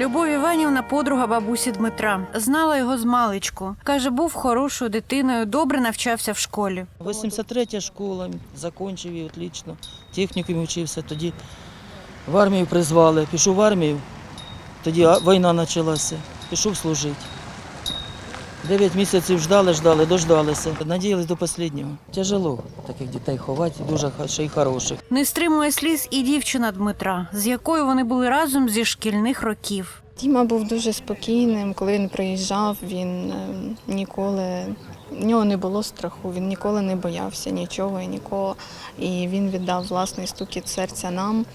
Любов Іванівна подруга бабусі Дмитра. Знала його з маличку. Каже, був хорошою дитиною, добре навчався в школі. 83 школа, закінчив її отлично. Технікум вчився. Тоді в армію призвали. Пішов в армію, тоді війна почалася. Пішов служити. Дев'ять місяців ждали, ждали, дождалися. Надіялись до останнього. Тяжело таких дітей ховати, дуже ще й хороших. Не стримує сліз і дівчина Дмитра, з якою вони були разом зі шкільних років. Діма був дуже спокійним. Коли він приїжджав, він е, ніколи в нього не було страху, він ніколи не боявся нічого і нікого. І він віддав власний стукіт серця нам,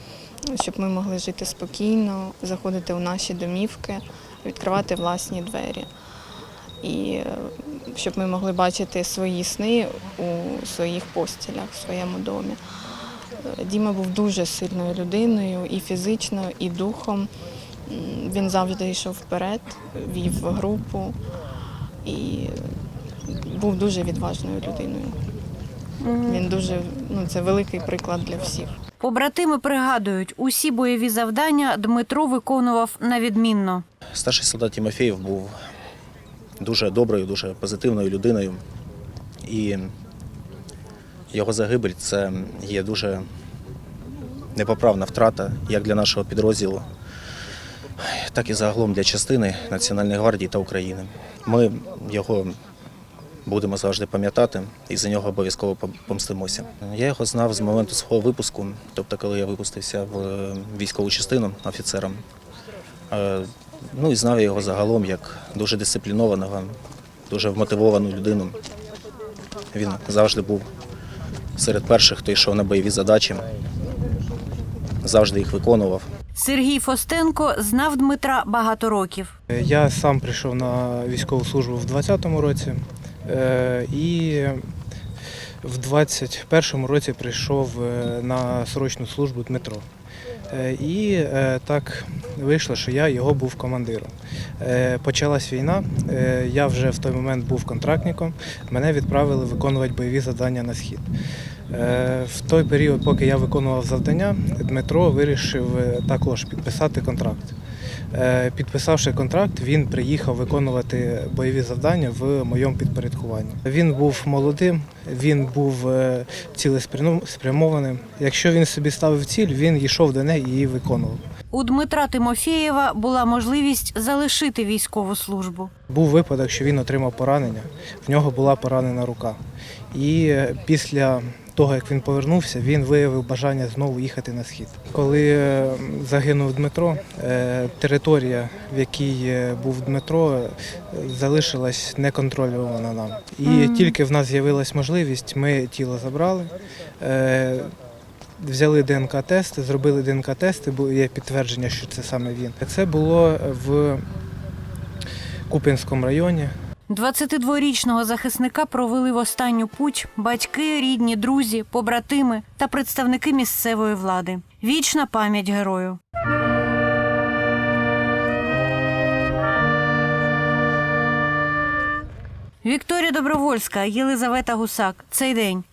щоб ми могли жити спокійно, заходити у наші домівки, відкривати власні двері. І е, щоб ми могли бачити свої сни у своїх постілях, в своєму домі. Е, Діма був дуже сильною людиною і фізично, і духом. Він завжди йшов вперед, вів групу і був дуже відважною людиною. Він дуже ну це великий приклад для всіх. Побратими пригадують, усі бойові завдання Дмитро виконував на відмінно. Старший солдат Тимофєєв був дуже доброю, дуже позитивною людиною. І його загибель це є дуже непоправна втрата як для нашого підрозділу, так і загалом для частини Національної гвардії та України. Ми його будемо завжди пам'ятати і за нього обов'язково помстимося. Я його знав з моменту свого випуску, тобто коли я випустився в е, військову частину офіцером. Ну і знав я його загалом як дуже дисциплінованого, дуже вмотивовану людину. Він завжди був серед перших, хто йшов на бойові задачі, завжди їх виконував. Сергій Фостенко знав Дмитра багато років. Я сам прийшов на військову службу в 20-му році е, і в 21-му році прийшов е, на срочну службу Дмитро. Е, І е, так вийшло, що я його був командиром. Е, Почалась війна, я вже в той момент був контрактником, мене відправили виконувати бойові завдання на схід. В той період, поки я виконував завдання, Дмитро вирішив також підписати контракт. Е, Підписавши контракт, він приїхав виконувати бойові завдання в моєму підпорядкуванні. Він був молодим, він був е, цілеспрямованим. Якщо він собі ставив ціль, він йшов до неї і її виконував. У Дмитра Тимофєєва була можливість залишити військову службу. Був випадок, що він отримав поранення. В нього була поранена рука. І е, після того, як він повернувся, він виявив бажання знову їхати на схід. Коли е, загинув Дмитро, е, територія, в якій е, був Дмитро, залишилась неконтрольована нам. І тільки в нас з'явилась можливість, ми тіло забрали. Взяли ДНК-тести, зробили ДНК-тести, бо є підтвердження, що це саме він. Це було в Куп'янському районі. 22-річного захисника провели в останню путь батьки, рідні, друзі, побратими та представники місцевої влади. Вічна пам'ять герою. Вікторія Добровольська, Єлизавета Гусак. Цей день.